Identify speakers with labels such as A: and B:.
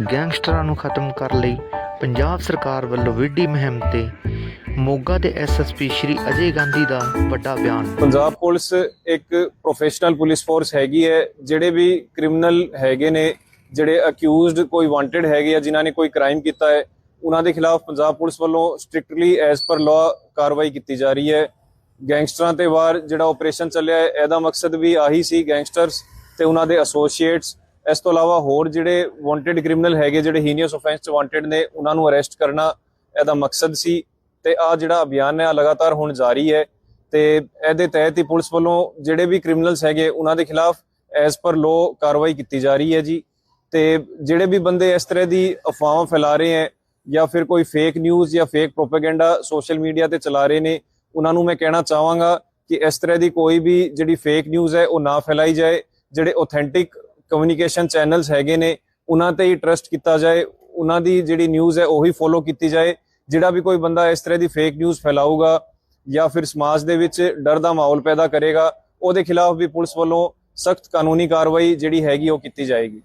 A: ਗੈਂਗਸਟਰਾਂ ਨੂੰ ਖਤਮ ਕਰਨ ਲਈ। ਪੰਜਾਬ ਸਰਕਾਰ ਵੱਲੋਂ ਵਿੱਢੀ ਮੁਹਿੰਮ ਤੇ ਮੋਗਾ ਦੇ ਐਸਐਸਪੀ ਸ਼੍ਰੀ ਅਜੇ ਗਾਂਧੀ ਦਾ ਵੱਡਾ ਬਿਆਨ।
B: ਪੰਜਾਬ ਪੁਲਿਸ ਇੱਕ ਪ੍ਰੋਫੈਸ਼ਨਲ ਪੁਲਿਸ ਫੋਰਸ ਹੈਗੀ ਹੈ, ਜਿਹੜੇ ਵੀ ਕ੍ਰਿਮੀਨਲ ਹੈਗੇ ਨੇ, ਜਿਹੜੇ ਅਕਿਊਜ਼ਡ ਕੋਈ ਵਾਂਟਡ ਹੈਗੇ ਆ, ਜਿਨ੍ਹਾਂ ਨੇ ਕੋਈ ਕ੍ਰਾਈਮ ਕੀਤਾ ਹੈ, ਉਹਨਾਂ ਦੇ ਖਿਲਾਫ ਪੰਜਾਬ ਪੁਲਿਸ ਵੱਲੋਂ ਸਟ੍ਰਿਕਟਲੀ ਐਜ਼ ਪਰ ਲਾਅ ਕਾਰਵਾਈ ਕੀਤੀ ਜਾ ਰਹੀ ਹੈ। ਗੈਂਗਸਟਰਾਂ ਤੇ ਵਾਰ ਜਿਹੜਾ ਆਪਰੇਸ਼ਨ ਚੱਲਿਆ ਹੈ, ਇਹਦਾ ਮਕਸਦ ਵੀ ਆਹੀ ਸੀ ਗੈਂਗਸਟਰਸ ਤੇ ਉਹਨਾਂ ਦੇ ਐਸੋਸੀਏਟਸ ਇਸ ਤੋਂ ਇਲਾਵਾ ਹੋਰ ਜਿਹੜੇ ਵਾਂਟਡ ਕ੍ਰਿਮੀਨਲ ਹੈਗੇ, ਜਿਹੜੇ ਹੀਨੀਅਸ ਆਫੈਂਸ ਚ ਵਾਂਟਡ ਨੇ, ਉਹਨਾਂ ਨੂੰ ਅਰੈਸਟ ਕਰਨਾ ਇਹਦਾ ਮਕਸਦ ਸੀ ਤੇ ਆ ਜਿਹੜਾ ਅਭਿਆਨ ਹੈ, ਆਹ ਲਗਾਤਾਰ ਹੁਣ ਜਾਰੀ ਹੈ ਤੇ ਇਹਦੇ ਤਹਿਤ ਹੀ ਪੁਲਿਸ ਵੱਲੋਂ ਜਿਹੜੇ ਵੀ ਕ੍ਰਿਮੀਨਲਸ ਹੈਗੇ, ਉਹਨਾਂ ਦੇ ਖਿਲਾਫ ਐਜ਼ ਪਰ ਲਾਅ ਕਾਰਵਾਈ ਕੀਤੀ ਜਾ ਰਹੀ ਹੈ ਜੀ। ਤੇ ਜਿਹੜੇ ਵੀ ਬੰਦੇ ਇਸ ਤਰ੍ਹਾਂ ਦੀ ਅਫਵਾਹਾਂ ਫੈਲਾ ਰਹੇ ਹੈ ਜਾਂ ਫਿਰ ਕੋਈ ਫੇਕ ਨਿਊਜ਼ ਜਾਂ ਫੇਕ ਪ੍ਰੋਪਾਗੈਂਡਾ ਸੋਸ਼ਲ ਮੀਡੀਆ ਤੇ ਚਲਾ ਰਹੇ ਨੇ, ਉਹਨਾਂ ਨੂੰ ਮੈਂ ਕਹਿਣਾ ਚਾਹਾਂਗਾ ਕਿ ਇਸ ਤਰ੍ਹਾਂ ਦੀ ਕੋਈ ਵੀ ਜਿਹੜੀ ਫੇਕ ਨਿਊਜ਼ ਹੈ, ਉਹ ਨਾ ਫੈਲਾਈ ਜਾਏ, ਜਿਹੜੇ ਆਥੈਂਟਿਕ ਕਮਿਊਨੀਕੇਸ਼ਨ ਚੈਨਲਸ ਹੈਗੇ ਨੇ, ਉਹਨਾਂ ਤੇ ਹੀ ਟਰਸਟ ਕੀਤਾ ਜਾਏ, ਉਹਨਾਂ ਦੀ ਜਿਹੜੀ ਨਿਊਜ਼ ਹੈ ਉਹੀ ਫੋਲੋ ਕੀਤੀ ਜਾਏ, ਜਿਹੜਾ ਵੀ ਕੋਈ ਬੰਦਾ ਇਸ ਤਰ੍ਹਾਂ ਦੀ ਫੇਕ ਨਿਊਜ਼ ਫੈਲਾਊਗਾ ਜਾਂ ਫਿਰ ਸਮਾਜ ਦੇ ਵਿੱਚ ਡਰ ਦਾ ਮਾਹੌਲ ਪੈਦਾ ਕਰੇਗਾ, ਉਹਦੇ ਖਿਲਾਫ ਵੀ ਪੁਲਿਸ ਵੱਲੋਂ ਸਖਤ ਕਾਨੂੰਨੀ ਕਾਰਵਾਈ ਜਿਹੜੀ ਹੈਗੀ ਉਹ ਕੀਤੀ ਜਾਏਗੀ।